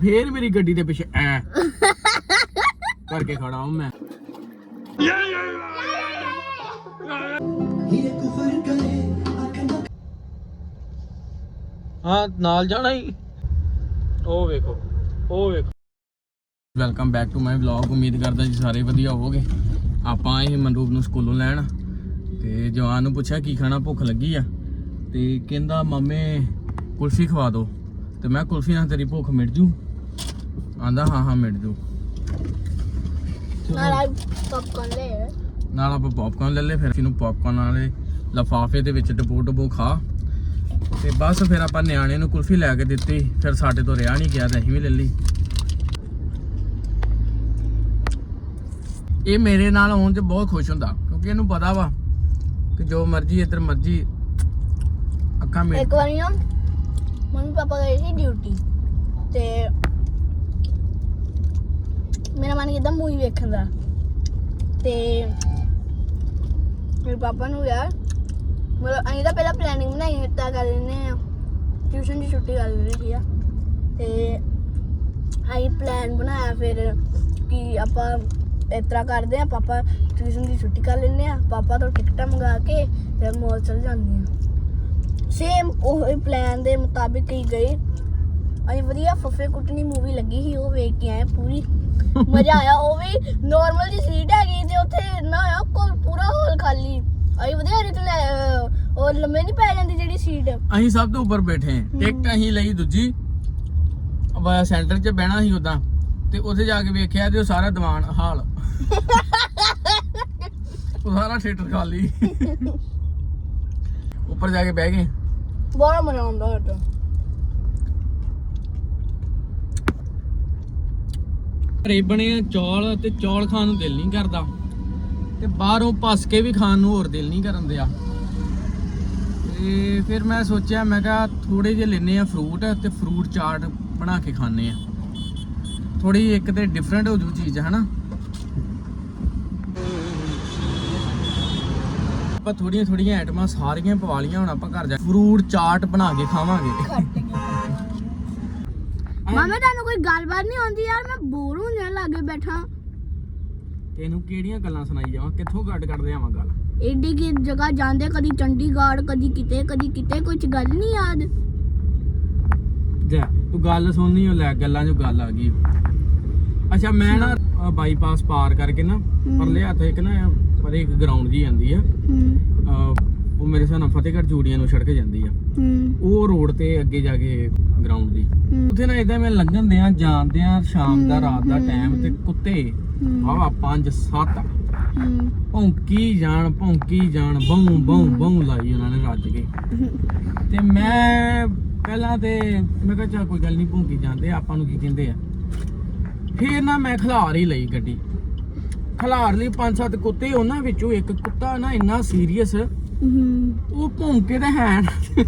ਫੇਰ ਮੇਰੀ ਗੱਡੀ ਦੇ ਪਿੱਛੇ ਐ। ਕਰਕੇ ਖੜਾ ਹਾਂ ਮੈਂ। ਹਾਂ, ਨਾਲ ਜਾਣਾ ਹੀ। ਉਹ ਵੇਖੋ ਉਹ ਵੇਖੋ। Welcome back to my vlog ਉਮੀਦ ਕਰਦਾ ਜੀ ਸਾਰੇ ਵਧੀਆ ਹੋਵੋਗੇ। ਆਪਾਂ ਆਏ ਮਨਰੂਪ ਨੂੰ ਸਕੂਲੋਂ ਲੈਣ। ਤੇ ਜਵਾਨ ਨੂੰ ਪੁੱਛਿਆ ਕੀ ਖਾਣਾ, ਭੁੱਖ ਲੱਗੀ ਆ। ਤੇ ਕਹਿੰਦਾ, ਮਾਮੇ, ਕੁਲਫੀ ਖਵਾ ਦਿਓ ਤੇ ਮੈਂ ਕੁਲਫੀ ਨਾਲ ਤੇਰੀ ਭੁੱਖ ਮਿਟ ਜੂ। ਆਂਦਾ ਹਾਂ ਹਾਂ ਮਿਟ ਜੂ। ਨਾਲ ਪਪਕੌਰਨ ਲੈ ਨਾਲ ਆਪਾਂ ਪੌਪਕਾਰਨ ਲੈ ਲਏ ਫਿਰ ਇਹਨੂੰ ਪੌਪਕਾਰਨ ਵਾਲੇ ਲਫਾਫੇ ਦੇ ਵਿੱਚ ਡਬੋ ਡਬੋ ਖਾ। ਤੇ ਬਸ ਫਿਰ ਆਪਾਂ ਨਿਆਣੇ ਨੂੰ ਕੁਲਫੀ ਲੈ ਕੇ ਦਿੱਤੀ। ਫਿਰ ਸਾਡੇ ਤੋਂ ਰਿਆ ਨਹੀਂ ਗਿਆ ਤੇ ਅਸੀਂ ਵੀ ਲੈ ਲਈ। ਇਹ ਮੇਰੇ ਨਾਲ ਆਉਣ 'ਚ ਬਹੁਤ ਖੁਸ਼ ਹੁੰਦਾ ਕਿਉਂਕਿ ਇਹਨੂੰ ਪਤਾ ਵਾ ਕਿ ਜੋ ਮਰਜ਼ੀ ਇੱਧਰ ਮਰਜ਼ੀ ਅੱਖਾਂ ਮੇਟ ਇੱਕ ਵਾਰੀ ਨਾ ਮੰਮੀ ਪਾਪਾ ਗਏ ਸੀ ਡਿਊਟੀ ਤੇ ਮੇਰਾ ਮਨ ਕੀਤਾ ਮੂਵੀ ਵੇਖਣ ਦਾ। ਤੇ ਮੇਰੇ ਪਾਪਾ ਨੂੰ ਯਾਰ, ਮਤਲਬ ਅਸੀਂ ਤਾਂ ਪਹਿਲਾਂ ਪਲੈਨਿੰਗ ਬਣਾਈ ਤਾਂ ਕਰ ਲੈਨੇ ਆ ਟਿਊਸ਼ਨ ਦੀ ਛੁੱਟੀ ਕਰ ਲਈ ਆ ਤੇ ਅਸੀਂ ਪਲਾਨ ਬਣਾਇਆ ਫਿਰ ਕਿ ਆਪਾਂ ਇਸ ਤਰ੍ਹਾਂ ਕਰਦੇ ਆ ਪਾਪਾ ਟਿਊਸ਼ਨ ਦੀ ਛੁੱਟੀ ਕਰ ਲੈਨੇ ਆ ਪਾਪਾ ਤੋਂ ਟਿਕਟਾਂ ਮੰਗਾ ਕੇ ਫਿਰ ਮੋਲ ਚਲ ਜਾਂਦੇ ਆ ਸੇਮ ਉਹ ਪਲਾਨ ਦੇ ਮੁਤਾਬਿਕ ਹੀ ਗਏ। ਅਸੀਂ ਵਧੀਆ ਫੱਫੇ ਕੁੱਟਣੀ ਮੂਵੀ ਲੱਗੀ ਸੀ, ਉਹ ਵੇਖ ਕੇ ਆਏ ਪੂਰੀ। ਮਜ਼ਾ ਆਇਆ ਉਹ ਵੀ ਨਾਰਮਲ ਜੀ ਸੀਟ ਹੈਗੀ ਤੇ ਉੱਥੇ ਨਾ ਆ ਕੋਈ ਪੂਰਾ ਹਾਲ ਖਾਲੀ। ਅਸੀਂ ਵਧੀਆ ਅਹ, ਉਹ ਲੰਮੇ ਨਹੀਂ ਪੈ ਜਾਂਦੀ ਜਿਹੜੀ ਸੀਟ ਅਸੀਂ ਸਭ ਤੋਂ ਉੱਪਰ ਬੈਠੇ ਟਿਕਟ ਅਸੀਂ ਲਈ ਦੂਜੀ। ਵਾ ਸੈਂਟਰ 'ਚ ਬਹਿਣਾ ਸੀ ਉਦਾਂ। ਤੇ ਉੱਥੇ ਜਾ ਕੇ ਵੇਖਿਆ ਤੇ ਉਹ ਸਾਰਾ ਦੀਵਾਨ ਹਾਲ। ਉਹ ਸਾਰਾ ਥੀਏਟਰ ਖਾਲੀ। ਉੱਪਰ ਜਾ ਕੇ ਬਹਿ ਗਏ। ਬੜਾ ਮਜ਼ਾ ਆਉਂਦਾ ਹਟ ਘਰੇ ਬਣੇ ਆ ਚੌਲ ਤੇ ਚੌਲ ਖਾਣ ਨੂੰ ਦਿਲ ਨਹੀਂ ਕਰਦਾ। ਤੇ ਬਾਹਰੋਂ ਪਸ ਕੇ ਵੀ ਖਾਣ ਨੂੰ ਹੋਰ ਦਿਲ ਨਹੀਂ ਕਰਨ ਦਿਆ। ਤੇ ਫਿਰ ਮੈਂ ਸੋਚਿਆ, ਮੈਂ ਕਿਹਾ ਥੋੜੇ ਜਿਹੇ ਲੈਨੇ ਆ ਫਰੂਟ ਤੇ ਫਰੂਟ ਚਾਟ ਬਣਾ ਕੇ ਖਾਣੇ ਆ ਥੋੜੀ ਇੱਕ ਤੇ ਡਿਫਰੈਂਟ ਹੋ ਜੂ ਚੀਜ਼ ਹੈ ਨਾ ਆਪਾਂ ਥੋੜੀਆਂ ਥੋੜੀਆਂ ਆਈਟਮਾਂ ਸਾਰੀਆਂ ਪਵਾ ਲੀਆਂ ਹੁਣ ਆਪਾਂ ਘਰ ਜਾ ਫਰੂਟ ਚਾਟ ਬਣਾ ਕੇ ਖਾਵਾਂਗੇ। ਮਾਮੇ ਤੁਹਾਨੂੰ ਕੋਈ ਗੱਲਬਾਤ ਨਹੀਂ ਆਉਂਦੀ ਯਾਰ ਮੈਂ ਬੋਰ ਹੋ ਜਾਣ ਲੱਗੇ ਬੈਠਾ। ਤੈਨੂੰ ਕਿਹੜੀਆਂ ਗੱਲਾਂ ਸੁਣਾਈ ਜਾਵਾਂ? ਕਿੱਥੋਂ ਕੱਢ ਕੱਢਦੇ ਆਵਾਂ ਗੱਲ? ਏਡੀ ਕੀ ਜਗ੍ਹਾ ਜਾਂਦੇ ਕਦੀ ਚੰਡੀਗੜ੍ਹ ਕਦੀ ਕਿਤੇ ਕਦੀ ਕਿਤੇ ਕੁਝ ਗੱਲ ਨਹੀਂ ਯਾਦ। ਜਾ ਤੂੰ ਗੱਲ ਸੁਣਨੀ ਹੋ ਲੈ ਗੱਲਾਂ 'ਚੋਂ ਗੱਲ ਆ ਗਈ। ਅੱਛਾ ਮੈਂ ਨਾ ਬਾਈਪਾਸ ਪਾਰ ਕਰਕੇ ਨਾ ਪਰਲੇ ਹੱਥ ਇੱਕ ਨਾ ਪਰੇ ਇੱਕ ਗਰਾਊਂਡ ਜੀ ਜਾਂਦੀ ਆ। ਹੂੰ। ਉਹ ਮੇਰੇ ਹਿਸਾਬ ਨਾਲ ਫਤਿਹਗੜ੍ਹ ਚੂੜੀਆਂ ਨੂੰ ਸੜਕ ਜਾਂਦੀ ਆ। ਹੂੰ। ਉਹ ਰੋਡ ਤੇ ਅੱਗੇ ਜਾ ਕੇ ਗਰਾਊਂਡ ਦੀ। ਹੂੰ। ਉੱਥੇ ਨਾ ਇਦਾਂ ਮੈਂ ਲੰਘਣ ਦਿਆਂ ਜਾਂਦੇ ਆ ਸ਼ਾਮ ਦਾ ਰਾਤ ਦਾ ਟਾਈਮ ਤੇ ਕੁੱਤੇ ਵਾਵਾ 5 7 ਹੂੰ। ਭੌਂਕੀ ਜਾਣ ਭੌਂਕੀ ਜਾਣ ਬਹੂ ਬਹੂ ਬਹੂ ਲਾਈ ਉਹਨਾਂ ਨੇ ਰੱਜ ਕੇ। ਤੇ ਮੈਂ ਪਹਿਲਾਂ ਤੇ ਮੈਂ ਕਿਹਾ ਚਾ ਕੋਈ ਗੱਲ ਨਹੀਂ ਭੌਂਕੀ ਜਾਂਦੇ ਆਪਾਂ ਨੂੰ ਕੀ ਕਹਿੰਦੇ ਆ। ਫਿਰ ਨਾ ਮੈਂ ਖਿਲਾਰ ਹੀ ਲਈ ਗੱਡੀ। ਖਿਲਾਰ ਲਈ ਪੰਜ ਸੱਤ ਕੁੱਤੇ ਉਹਨਾਂ ਵਿੱਚੋਂ ਇੱਕ ਕੁੱਤਾ ਨਾ ਇੰਨਾ ਸੀਰੀਅਸ ਹੂੰ। ਉਹ ਭੌਂਕੇ ਤਾਂ ਹੈ ਨਾ।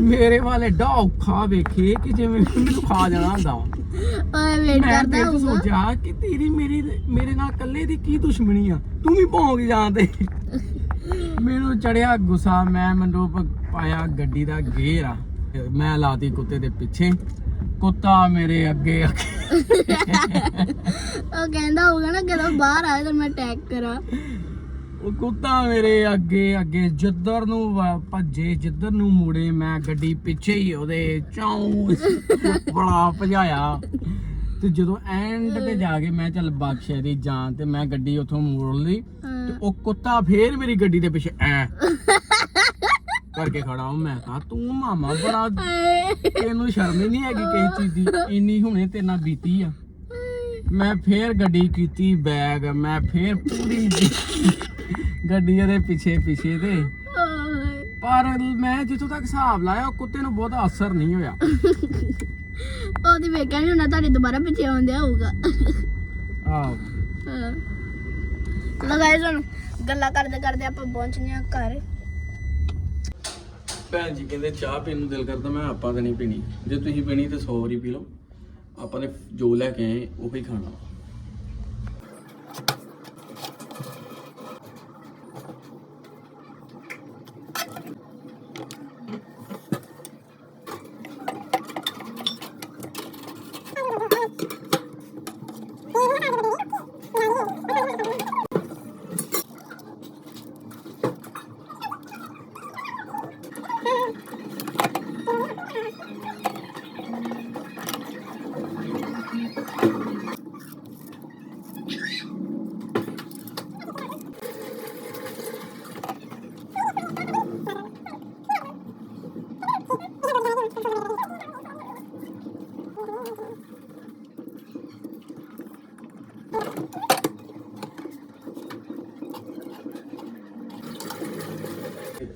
ਮੇਰੇ ਵਾਲੇ ਡਾ ਔਖਾ ਵੇਖੇ ਕਿ ਜਿਵੇਂ ਮੈਨੂੰ ਖਾ ਜਾਣਾ ਹੁੰਦਾ ਓਏ ਵੇਟ ਮੈਂ ਕਰਦਾ ਫਿਰ ਹੋਊਗਾ। ਸੋਚਿਆ ਕਿ ਤੇਰੀ ਮੇਰੀ ਮੇਰੇ ਨਾਲ ਇਕੱਲੇ ਦੀ ਕੀ ਦੁਸ਼ਮਣੀ ਆ? ਤੂੰ ਵੀ ਭੌਂਕ ਜਾਂਦੇ ਮੈਨੂੰ ਚੜਿਆ ਗੁੱਸਾ ਮੈਂ ਮੰਡੋਪ ਪਾਇਆ ਗੱਡੀ ਦਾ ਗੇਰ ਆ। ਮੈਂ ਲਾਤੀ ਕੁੱਤੇ ਦੇ ਪਿੱਛੇ। ਕੁੱਤਾ ਮੇਰੇ ਅੱਗੇ ਅੱਗੇ ਉਹ ਕਹਿੰਦਾ ਹੋਊਗਾ ਨਾ ਜਦੋਂ ਬਾਹਰ ਆਏ ਤਾਂ ਮੈਂ ਅਟੈਕ ਕਰਾਂ। ਉਹ ਕੁੱਤਾ ਮੇਰੇ ਅੱਗੇ ਅੱਗੇ ਜਿੱਧਰ ਨੂੰ ਭੱਜੇ, ਜਿੱਧਰ ਨੂੰ ਮੁੜੇ, ਮੈਂ ਗੱਡੀ ਪਿੱਛੇ ਹੀ ਉਹਦੇ ਚਾਉ ਬੜਾ ਭਜਾਇਆ। ਤੇ ਜਦੋਂ ਐਂਡ ਤੇ ਜਾ ਕੇ ਮੈਂ ਚੱਲ ਬਖਸ਼ੇ ਦੀ ਜਾਨ ਤੇ ਮੈਂ ਗੱਡੀ ਉੱਥੋਂ ਮੋੜ ਲਈ ਤੇ ਉਹ ਕੁੱਤਾ ਫੇਰ ਮੇਰੀ ਗੱਡੀ ਦੇ ਪਿੱਛੇ ਐ ਕਰਕੇ ਖੜਾ। ਹਾਂ ਮੈਂ ਕਹਾ, ਤੂੰ ਮਾਮਾ ਬੜਾ ਤੈਨੂੰ ਸ਼ਰਮ ਹੀ ਨਹੀਂ ਹੈਗੀ ਕਿਸੇ ਚੀਜ਼ ਦੀ? ਇੰਨੀ ਹੁਣੇ ਤੇਰੇ ਨਾਲ ਬੀਤੀ ਆ। ਮੈਂ ਫੇਰ ਗੱਡੀ ਕੀਤੀ, ਬੈਗ ਮੈਂ ਫੇਰ ਪੂਰੀ ਗੱਡੀ ਦੇ ਪਿੱਛੇ ਪਿੱਛੇ ਤੇ। ਪਰ ਮੈਂ ਜਿੱਥੋਂ ਤੱਕ ਹਿਸਾਬ ਲਾਇਆ ਉਹ ਕੁੱਤੇ ਨੂੰ ਬਹੁਤਾ ਅਸਰ ਨਹੀਂ ਹੋਇਆ। ਉਹਦੀ ਵੇਖਿਆ ਨਹੀਂ ਹੁੰਦਾ ਤੁਹਾਡੇ ਦੁਬਾਰਾ ਪਿੱਛੇ ਆਉਂਦਿਆ ਹੋਊਗਾ। ਆਹ। ਲਗਾਏ ਸਾਨੂੰ ਗੱਲਾਂ ਕਰਦੇ ਕਰਦੇ ਆਪਾਂ ਪਹੁੰਚਨੇ ਆ ਘਰ। ਭੈਣ ਜੀ ਕਹਿੰਦੇ ਚਾਹ ਪੀਣ ਨੂੰ ਦਿਲ ਕਰਦਾ ਮੈਂ ਆਪਾਂ ਤਾਂ ਨਹੀਂ ਪੀਣੀ। ਜੇ ਤੁਸੀਂ ਪੀਣੀ ਤੇ 100 ਵਾਰੀ ਪੀ ਲਓ। ਆਪਾਂ ਨੇ ਜੋ ਲੈ ਕੇ ਆਏ ਉਹੀ ਖਾਣਾ।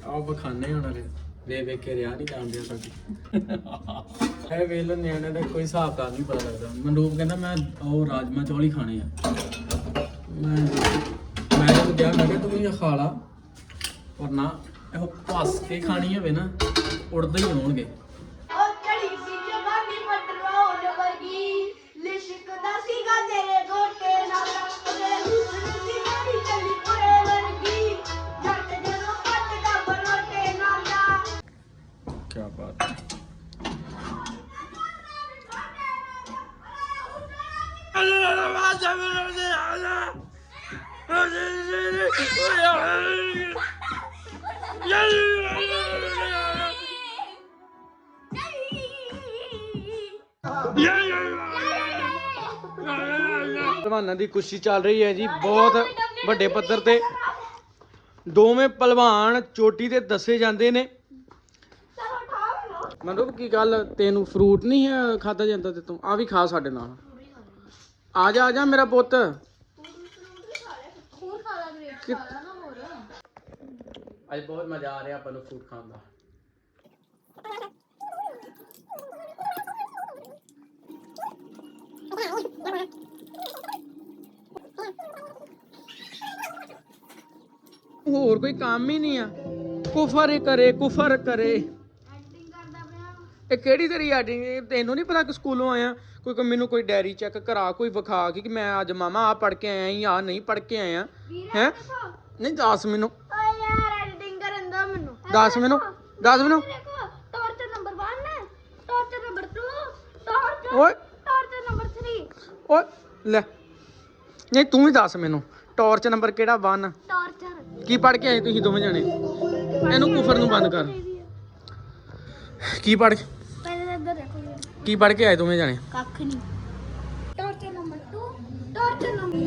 ਆਹ ਬਖਾਨੇ ਹੁਣ ਰੇ ਵੇ ਵੇ ਕੇ ਰਿਆ ਨਹੀਂ ਜਾਂਦੇ ਸਾਡੀ। ਇਹ ਵੇਲ ਨਿਆਣੇ ਦਾ ਕੋਈ ਹਿਸਾਬ ਤਾਂ ਨਹੀਂ ਪਤਾ ਲੱਗਦਾ। ਮਨਰੂਪ ਕਹਿੰਦਾ ਮੈਂ ਉਹ ਰਾਜਮਾ ਚੌਲ ਹੀ ਖਾਣੇ ਆ। ਮੈਂ ਮੈਂ ਜਦ ਕਿਹਾ, ਮੈਂ ਕਿਹਾ ਤੂੰ ਇਹ ਖਾ ਲਾ। ਪਰ ਨਾ, ਇਹੋ ਭਸ ਕੇ ਖਾਣੀ ਹੋਵੇ ਨਾ, ਉੜਦੇ ਹੀ ਆਉਣਗੇ ਪਹਿਲਵਾਨਾਂ ਦੀ ਕੁਸ਼ਤੀ ਚੱਲ ਰਹੀ ਹੈ ਜੀ, ਬਹੁਤ ਵੱਡੇ ਪੱਧਰ ਤੇ। ਦੋਵੇਂ ਪਹਿਲਵਾਨ ਚੋਟੀ ਤੇ ਦੱਸੇ ਜਾਂਦੇ ਨੇ। ਮਨਰੂਪ, ਕੀ ਗੱਲ? ਤੈਨੂੰ ਫਰੂਟ ਨਹੀਂ ਹੈ ਖਾਦਾ ਜਾਂਦਾ ਤੇ ਤੂੰ? ਆ ਵੀ ਖਾ ਸਾਡੇ ਨਾਲ। ਆ ਜਾ ਆ ਜਾ ਮੇਰਾ ਪੁੱਤ ਕਿ- ਅੱਜ ਬਹੁਤ ਮਜ਼ਾ ਆ ਰਿਹਾ ਆਪਾਂ ਨੂੰ ਫਰੂਟ ਖਾਣ ਦਾ ਹੋਰ ਕੋਈ ਕੰਮ ਹੀ ਨਹੀਂ ਆ ਕੁਫਰ ਹੀ ਕਰੇ ਕੁਫਰ ਕਰੇ ਇਹ ਕਿਹੜੀ ਤੇਰੀ ਐਡਿੰਗ ਤੈਨੂੰ ਨਹੀਂ ਪਤਾ ਕਿ ਸਕੂਲੋਂ ਆਇਆ? ਕੋਈ ਮੈਨੂੰ ਕੋਈ ਡਾਇਰੀ ਚੈੱਕ ਕਰਾ ਕੋਈ ਵਿਖਾ ਕਿ ਮੈਂ ਅੱਜ ਮਾਮਾ ਆ ਪੜ ਕੇ ਆਇਆ ਜਾਂ ਨਹੀਂ ਪੜ ਕੇ ਆਇਆ। ਹੈ? ਨਹੀਂ ਦੱਸ ਮੈਨੂੰ। ਓਏ ਯਾਰ ਐਡੀਟਿੰਗ ਕਰਨ ਦਾ ਮੈਨੂੰ। ਦੱਸ ਮੈਨੂੰ। ਦੱਸ ਮੈਨੂੰ। Torture number 1 torture number 2 torture ਓਏ। ਟਾਰਚਰ ਨੰਬਰ 3 ਓਏ ਲੈ। ਨਹੀਂ ਤੂੰ ਵੀ ਦੱਸ ਮੈਨੂੰ। ਟਾਰਚ ਨੰਬਰ ਕਿਹੜਾ 1 ਟਾਰਚਰ ਕੀ ਪੜ ਕੇ ਆਏ ਤੁਸੀਂ ਦੋਵੇਂ ਜਣੇ? ਇਹਨੂੰ ਕੁਫਰ ਨੂੰ ਬੰਦ ਕਰ। ਕੀ ਪੜ ਪਹਿਲੇ ਤਾਂ ਇੱਧਰ ਦੇਖੋ ਜੀ। ਕੀ ਪੜ ਕੇ ਆਏ ਦੋਵੇਂ ਜਣੇ? ਕੱਖ ਨਹੀਂ। Torture number 2 torture number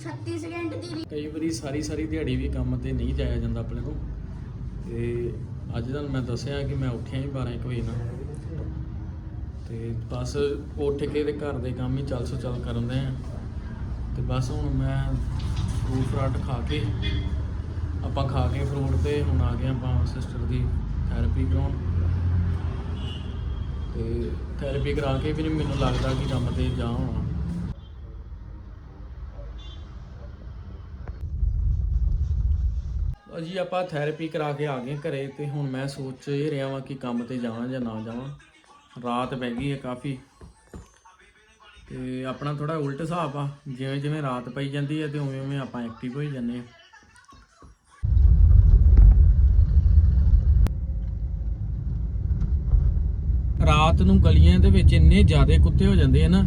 36 second ਦੀ ਕਈ ਵਾਰੀ ਸਾਰੀ ਸਾਰੀ ਦਿਹਾੜੀ ਵੀ ਕੰਮ ਤੇ ਨਹੀਂ ਜਾਇਆ ਜਾਂਦਾ ਆਪਣੇ ਤੋਂ ਤੇ ਅੱਜ ਤੁਹਾਨੂੰ ਮੈਂ ਦੱਸਿਆ ਕਿ ਮੈਂ ਉੱਠਿਆ ਹੀ 12 ਇੱਕ ਵਜੇ ਨਾਲ। ਤੇ ਬਸ ਉੱਠ ਕੇ ਤੇ ਘਰ ਦੇ ਕੰਮ ਹੀ ਚੱਲ ਸੋ ਚੱਲ ਕਰਨ ਦੇ ਆ। ਤੇ ਬਸ ਹੁਣ ਮੈਂ ਫਰੂਟ ਫਰਾਟ ਖਾ ਕੇ ਆਪਾਂ ਖਾ ਕੇ ਫਰੂਟ ਤੇ ਹੁਣ ਆ ਗਏ ਆਪਾਂ ਸਿਸਟਰ ਦੀ। ਥੈਰੇਪੀ ਕਰਾਉਣ। ਤੇ ਥੈਰੇਪੀ ਕਰਾ ਕੇ ਵੀ ਨਹੀਂ ਮੈਨੂੰ ਲੱਗਦਾ ਕਿ ਕੰਮ ਤੇ ਜਾ ਹੋਣਾ। ਲਓ ਆਪਾਂ ਥੈਰੇਪੀ ਕਰਾ ਕੇ ਆ ਗਏ ਘਰੇ ਤੇ ਹੁਣ ਮੈਂ ਸੋਚ ਇਹ ਰਿਹਾ ਵਾਂ ਕਿ ਕੰਮ ਤੇ ਜਾਵਾਂ ਜਾਂ ਨਾ ਜਾਵਾਂ। ਰਾਤ ਪੈ ਗਈ ਹੈ ਕਾਫੀ। ਤੇ ਆਪਣਾ ਥੋੜਾ ਉਲਟ ਹਿਸਾਬ ਆ ਜਿਵੇਂ ਜਿਵੇਂ ਰਾਤ ਪਈ ਜਾਂਦੀ ਹੈ ਤੇ ਉਵੇਂ ਉਵੇਂ ਆਪਾਂ ਐਕਟਿਵ ਹੋਈ ਜਾਂਦੇ ਆ ਰਾਤ ਨੂੰ ਗਲੀਆਂ ਦੇ ਵਿੱਚ ਇੰਨੇ ਜ਼ਿਆਦੇ ਕੁੱਤੇ ਹੋ ਜਾਂਦੇ ਆ ਨਾ,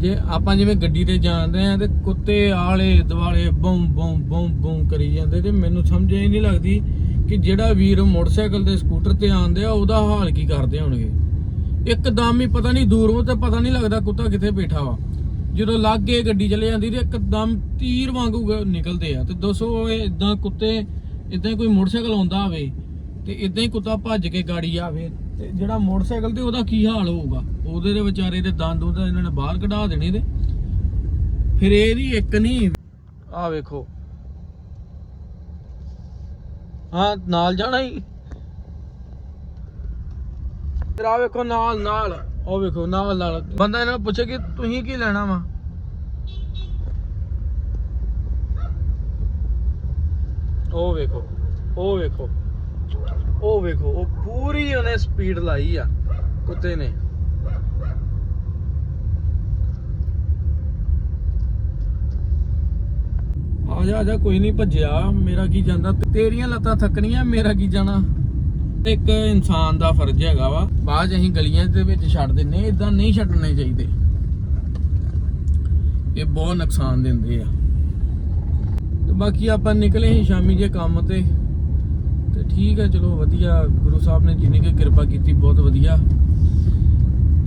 ਜੇ ਆਪਾਂ ਜਿਵੇਂ ਗੱਡੀ ਤੇ ਜਾਂਦੇ ਆ ਤੇ ਕੁੱਤੇ ਆਲੇ ਦੁਆਲੇ ਬੂੰ ਬੂੰ ਬੂੰ ਬੂੰ ਕਰੀ ਜਾਂਦੇ ਤੇ ਮੈਨੂੰ ਸਮਝ ਹੀ ਨਹੀਂ ਲੱਗਦੀ ਕਿ ਜਿਹੜਾ ਵੀਰ ਮੋਟਰਸਾਈਕਲ ਤੇ ਸਕੂਟਰ ਤੇ ਆਉਂਦੇ ਆ, ਉਹਦਾ ਹਾਲ ਕੀ ਕਰਦੇ ਹੋਣਗੇ। ਇੱਕਦਮ ਹੀ ਪਤਾ ਨਹੀਂ ਦੂਰੋਂ ਤੇ ਪਤਾ ਨਹੀਂ ਲੱਗਦਾ ਕੁੱਤਾ ਕਿੱਥੇ ਬੈਠਾ ਵਾ। ਜਦੋਂ ਲਾਗੇ ਗੱਡੀ ਚਲੇ ਜਾਂਦੀ ਤੇ ਇੱਕਦਮ ਤੀਰ ਵਾਂਗੂ ਨਿਕਲਦੇ ਆ ਤੇ ਦੋਸਤੋ ਇਹ ਇਦਾਂ ਕੁੱਤੇ ਇਦਾਂ ਕੋਈ ਮੋਟਰਸਾਈਕਲ ਆਉਂਦਾ ਹੋਵੇ ਤੇ ਇਦਾਂ ਹੀ ਕੁੱਤਾ ਭੱਜ ਕੇ ਗਾੜੀ ਆਵੇ ਤੇ ਜਿਹੜਾ ਮੋਟਰਸਾਈਕਲ ਤੇ ਉਹਦਾ ਕੀ ਹਾਲ ਹੋਊਗਾ? ਉਹਦੇ ਦੇ ਵਿਚਾਰੇ ਦੇ ਦੰਦ ਉਹਦਾ ਇਹਨਾਂ ਨੇ ਬਾਹਰ ਕਢਾ ਦੇਣੇ ਤੇ ਫਿਰ ਇਹਦੀ ਇੱਕ ਨਹੀਂ ਆ ਵੇਖੋ। ਹਾਂ, ਨਾਲ ਜਾਣਾ ਹੀ। ਫਿਰ ਆ ਵੇਖੋ ਨਾਲ ਨਾਲ। ਉਹ ਵੇਖੋ, ਨਾਲ ਨਾਲ। ਬੰਦਾ ਇਹਨਾਂ ਨੂੰ ਪੁੱਛੇ ਕਿ ਤੁਸੀਂ ਕੀ ਲੈਣਾ ਵਾ? ਉਹ ਵੇਖੋ ਉਹ ਵੇਖੋ। ਉਹ ਵੇਖੋ, ਉਹ ਪੂਰੀ ਉਹਨੇ ਸਪੀਡ ਲਾਈ ਆ, ਕੁੱਤੇ ਨੇ। ਆ ਜਾ ਆ ਜਾ ਕੋਈ ਨਹੀਂ ਭੱਜਿਆ, ਮੇਰਾ ਕੀ ਜਾਂਦਾ? ਤੇਰੀਆਂ ਲੱਤਾਂ ਥੱਕਣੀਆਂ, ਮੇਰਾ ਕੀ ਜਾਣਾ? ਇੱਕ ਇਨਸਾਨ ਦਾ ਫਰਜ਼ ਹੈਗਾ ਵਾ, ਬਾਅਦ 'ਚ ਅਸੀਂ ਗਲੀਆਂ ਦੇ ਵਿੱਚ ਛੱਡ ਦਿੰਨੇ ਇਦਾਂ ਨਹੀਂ ਛੱਡਣੇ ਚਾਹੀਦੇ। ਇਹ ਬਹੁਤ ਨੁਕਸਾਨ ਦਿੰਦੇ ਆ। ਤੇ ਬਾਕੀ ਆਪਾਂ ਨਿਕਲੇ ਸੀ ਸ਼ਾਮੀ ਜੇ ਕੰਮ ਤੇ। ਤੇ ਠੀਕ ਹੈ, ਚਲੋ ਵਧੀਆ, ਗੁਰੂ ਸਾਹਿਬ ਨੇ ਜਿੰਨੀ ਕੁ ਕਿਰਪਾ ਕੀਤੀ, ਬਹੁਤ ਵਧੀਆ।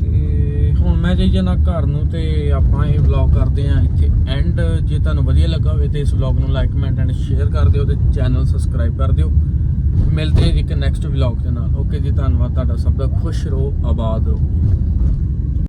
ਤੇ ਹੁਣ ਮੈਂ ਜਾਈ ਜਾਣਾ ਘਰ ਨੂੰ ਤੇ ਆਪਾਂ ਇਹ ਵਲੌਗ ਕਰਦੇ ਆਂ ਇੱਥੇ ਐਂਡ ਜੇ ਤੁਹਾਨੂੰ ਵਧੀਆ ਲੱਗਾ ਹੋਵੇ ਤੇ ਇਸ ਵਲੌਗ ਨੂੰ ਲਾਈਕ ਕਮੈਂਟ ਐਂਡ ਸ਼ੇਅਰ ਕਰ ਦਿਓ ਤੇ ਚੈਨਲ ਸਬਸਕ੍ਰਾਈਬ ਕਰ ਦਿਓ। ਮਿਲਦੇ ਹਾਂ ਇੱਕ ਨੈਕਸਟ ਵਲੌਗ ਦੇ ਨਾਲ। ਓਕੇ ਜੀ, ਧੰਨਵਾਦ, ਤੁਹਾਡਾ ਸਭ ਦਾ ਖੁਸ਼ ਰਹੋ, ਆਬਾਦ ਰਹੋ।